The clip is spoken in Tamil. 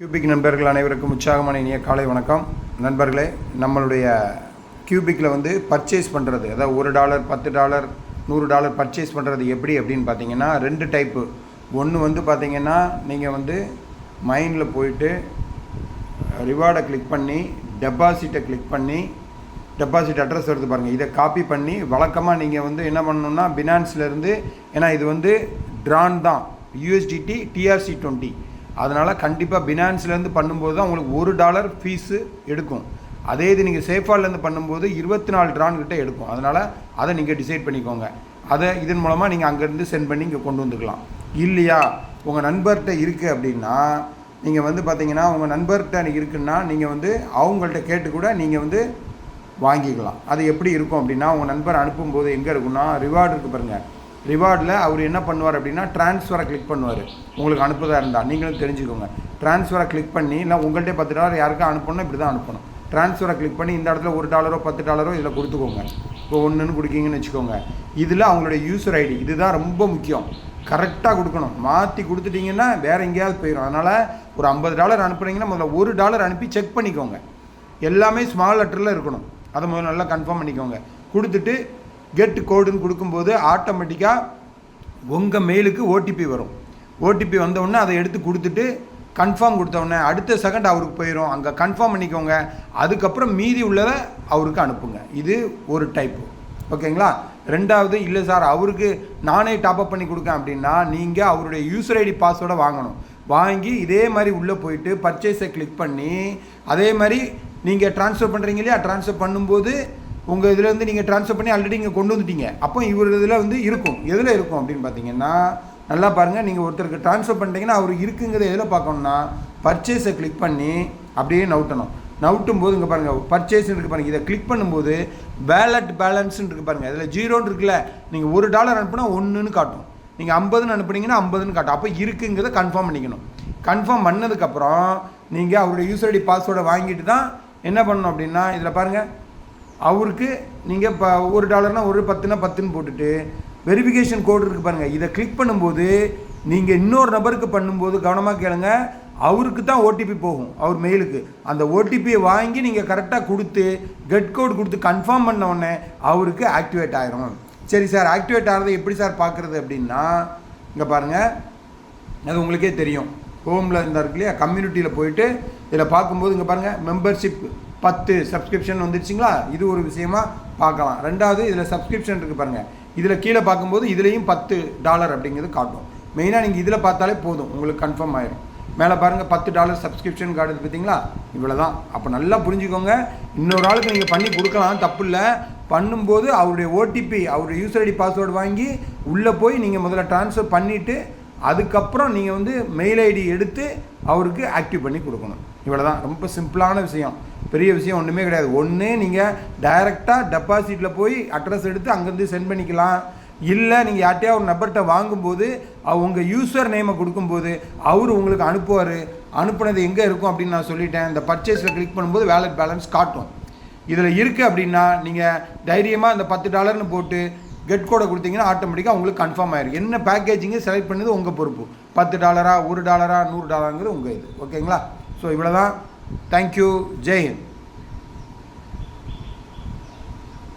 கியூபிக் நண்பர்கள் அனைவருக்கும் உற்சாகமான இனிய காலை வணக்கம். நண்பர்களே நம்மளுடைய கியூபிக்கில் வந்து பர்ச்சேஸ் பண்ணுறது அதாவது ஒரு டாலர் பத்து டாலர் நூறு டாலர் பர்ச்சேஸ் பண்ணுறது எப்படி அப்படின்னு பார்த்தீங்கன்னா ரெண்டு டைப்பு ஒன்று வந்து பார்த்தீங்கன்னா நீங்கள் வந்து மைண்டில் போயிட்டு ரிவார்டை கிளிக் பண்ணி டெபாசிட்டை கிளிக் பண்ணி டெபாசிட் அட்ரஸ் எடுத்து பாருங்கள் இதை காப்பி பண்ணி வழக்கமாக நீங்கள் வந்து என்ன பண்ணணும்னா பினான்ஸ்லேருந்து ஏன்னா இது வந்து ட்ரான் தான். யூஎஸ்டிடி டிஆர்சி டுவெண்ட்டி அதனால் கண்டிப்பாக பினான்ஸ்லேருந்து பண்ணும்போது தான் உங்களுக்கு ஒரு டாலர் ஃபீஸு எடுக்கும். அதே இது நீங்கள் சேஃபால்லேருந்து பண்ணும்போது இருபத்தி நாலு ட்ரான்கிட்ட எடுக்கும். அதனால் அதை நீங்கள் டிசைட் பண்ணிக்கோங்க. அதை இதன் மூலமாக நீங்கள் அங்கேருந்து சென்ட் பண்ணி இங்கே கொண்டு வந்துக்கலாம். இல்லையா? உங்கள் நண்பர்கிட்ட இருக்குது அப்படின்னா நீங்கள் வந்து பார்த்தீங்கன்னா உங்கள் நண்பர்கிட்ட இருக்குன்னா நீங்கள் வந்து அவங்கள்ட்ட கேட்டு கூட நீங்கள் வந்து வாங்கிக்கலாம். அது எப்படி இருக்கும் அப்படின்னா உங்கள் நண்பர் அனுப்பும்போது எங்கே இருக்குன்னா ரிவார்டு இருக்குது பாருங்கள் ரிவார்டில் அவர் என்ன பண்ணுவார் அப்படின்னா ட்ரான்ஸ்ஃபரை கிளிக் பண்ணுவார். உங்களுக்கு அனுப்புதாக இருந்தால் நீங்களும் தெரிஞ்சுக்கோங்க. ட்ரான்ஸ்ஃபரை கிளிக் பண்ணி இல்லை உங்கள்கிட்ட பத்து டாலர் யாருக்கும் அனுப்பணும் இப்படி தான் அனுப்பணும் ட்ரான்ஸ்ஃபரை கிளிக் பண்ணி இந்த இடத்துல ஒரு டாலரோ பத்து டாலரோ இதில் கொடுத்துக்கோங்க. இப்போ ஒன்றுன்னு கொடுக்கீங்கன்னு வச்சுக்கோங்க. இதில் அவங்களுடைய யூசர் ஐடி இதுதான் ரொம்ப முக்கியம். கரெக்டாக கொடுக்கணும். மாற்றி கொடுத்துட்டீங்கன்னா வேறு எங்கேயாவது போயிடும் அதனால் ஒரு ஐம்பது டாலர் அனுப்புனீங்கன்னா முதல்ல ஒரு டாலர் அனுப்பி செக் பண்ணிக்கோங்க. எல்லாமே ஸ்மால் லெட்டரில் இருக்கணும். அதை முதல்ல நல்லா கன்ஃபார்ம் பண்ணிக்கோங்க. கொடுத்துட்டு கெட் கோடுன்னு கொடுக்கும்போது ஆட்டோமேட்டிக்காக உங்கள் மெயிலுக்கு ஓடிபி வரும். ஓடிபி வந்தவுடனே அதை எடுத்து கொடுத்துட்டு கன்ஃபார்ம் கொடுத்தவுடனே அடுத்த செகண்ட் அவருக்கு போயிடும் அங்கே கன்ஃபார்ம் பண்ணிக்கோங்க. அதுக்கப்புறம் மீதி உள்ளதை அவருக்கு அனுப்புங்க. இது ஒரு டைப்பு ஓகேங்களா? ரெண்டாவது இல்லை சார் அவருக்கு நானே டாப்அப் பண்ணி கொடுக்கேன் அப்படின்னா நீங்கள் அவருடைய யூசர் ஐடி பாஸ்வேர்டை வாங்கணும். வாங்கி இதே மாதிரி உள்ளே போயிட்டு பர்ச்சேஸை கிளிக் பண்ணி அதே மாதிரி நீங்கள் ட்ரான்ஸ்ஃபர் பண்ணுறீங்க இல்லையா? ட்ரான்ஸ்ஃபர் பண்ணும்போது உங்கள் இதுலேருந்து நீங்கள் ட்ரான்ஸ்ஃபர் பண்ணி ஆல்ரெடி இங்கே கொண்டு வந்துட்டீங்க. அப்போ இவர் இதில் வந்து இருக்கும். எதில் இருக்கும் அப்படின்னு பார்த்தீங்கன்னா நல்லா பாருங்கள் நீங்கள் ஒருத்தருக்கு ட்ரான்ஸ்ஃபர் பண்ணிட்டீங்கன்னா அவர் இருக்குங்கிறத எதில் பார்க்கணும்னா பர்ச்சேஸை கிளிக் பண்ணி அப்படியே நவுட்டணும். நவுட்டும் போது இங்கே பாருங்கள் பர்ச்சேஸ் இருக்குது பாருங்கள் இதை கிளிக் பண்ணும்போது பேலட் பேலன்ஸ்னு இருக்குது பாருங்கள் இதில் ஜீரோன்னு இருக்குல்ல நீங்கள் ஒரு டாலர் அனுப்புனா ஒன்றுன்னு காட்டும். நீங்கள் ஐம்பதுன்னு அனுப்புனீங்கன்னா ஐம்பதுன்னு காட்டும். அப்போ இருக்குங்கிறத கன்ஃபார்ம் பண்ணிக்கணும். கன்ஃபார்ம் பண்ணதுக்கப்புறம் நீங்கள் அவருடைய யூசர் ஐடி பாஸ்வேர்டை வாங்கிட்டு தான் என்ன பண்ணணும் அப்படின்னா இதில் பாருங்கள் அவருக்கு நீங்கள் இப்போ ஒரு டாலர்னால் ஒரு பத்துனா பத்துன்னு போட்டுட்டு வெரிஃபிகேஷன் கோடு இருக்குது பாருங்கள் இதை கிளிக் பண்ணும்போது நீங்கள் இன்னொரு நபருக்கு பண்ணும்போது கவனமாக கேளுங்க. அவருக்கு தான் ஓடிபி போகும் அவர் மெயிலுக்கு அந்த ஓடிபியை வாங்கி நீங்கள் கரெக்டாக கொடுத்து கெட் கோட் கொடுத்து கன்ஃபார்ம் பண்ண உடனே அவருக்கு ஆக்டிவேட் ஆகிரும் சரி சார் ஆக்டிவேட் ஆகிறத எப்படி சார் பார்க்குறது அப்படின்னா இங்கே பாருங்கள் அது உங்களுக்கே தெரியும். ஹோமில் இருந்தார் இல்லையா? கம்யூனிட்டியில் போயிட்டு இதில் பார்க்கும்போது இங்கே பாருங்கள் மெம்பர்ஷிப் பத்து சப்ஸ்கிரிப்ஷன் வந்துடுச்சிங்களா இது ஒரு விஷயமா பார்க்கலாம். ரெண்டாவது இதில் சப்ஸ்கிரிப்ஷன் இருக்குது பாருங்கள் இதில் கீழே பார்க்கும்போது இதுலேயும் பத்து டாலர் அப்படிங்கிறது காட்டும். மெயினாக நீங்கள் இதில் பார்த்தாலே போதும். உங்களுக்கு கன்ஃபார்ம் ஆயிரும். மேலே பாருங்கள் பத்து டாலர் சப்ஸ்கிரிப்ஷன் கார்டு பார்த்தீங்களா இவ்வளோ தான் அப்போ நல்லா புரிஞ்சுக்கோங்க. இன்னொரு ஆளுக்கு நீங்கள் பண்ணி கொடுக்கலாம். தப்பு இல்லை. பண்ணும்போது அவருடைய ஓடிபி அவருடைய யூசர் ஐடி பாஸ்வேர்டு வாங்கி உள்ளே போய் நீங்கள் முதல்ல ட்ரான்ஸ்ஃபர் பண்ணிவிட்டு அதுக்கப்புறம் நீங்கள் வந்து மெயில் ஐடி எடுத்து அவருக்கு ஆக்டிவ் பண்ணி கொடுக்கணும். இவ்வளோ தான் ரொம்ப சிம்பிளான விஷயம். பெரிய விஷயம் ஒன்றுமே கிடையாது. ஒன்று நீங்கள் டைரெக்டாக டெபாசிட்டில் போய் அட்ரஸ் எடுத்து அங்கேருந்து சென்ட் பண்ணிக்கலாம். இல்லை நீங்கள் யார்ட்டையா ஒரு நபர்கிட்ட வாங்கும்போது உங்கள் யூசர் நேமை கொடுக்கும்போது அவர் உங்களுக்கு அனுப்புவார். அனுப்புனது எங்கே இருக்கும் அப்படின்னு நான் சொல்லிட்டேன். இந்த பர்ச்சேஸில் கிளிக் பண்ணும்போது வேலட் பேலன்ஸ் காட்டும். இதில் இருக்குது அப்படின்னா நீங்கள் தைரியமாக அந்த பத்து டாலர்னு போட்டு கெட் கோடை கொடுத்தீங்கன்னா ஆட்டோமேட்டிக்காக உங்களுக்கு கன்ஃபார்ம் ஆயிரும். என்ன பேக்கேஜிங்கு செலக்ட் பண்ணது உங்கள் பொறுப்பு. பத்து டாலரா ஒரு டாலரா நூறு டாலருங்கிறது உங்கள் இது. ஓகேங்களா ஸோ இவ்வளோ தான் Thank you. Jai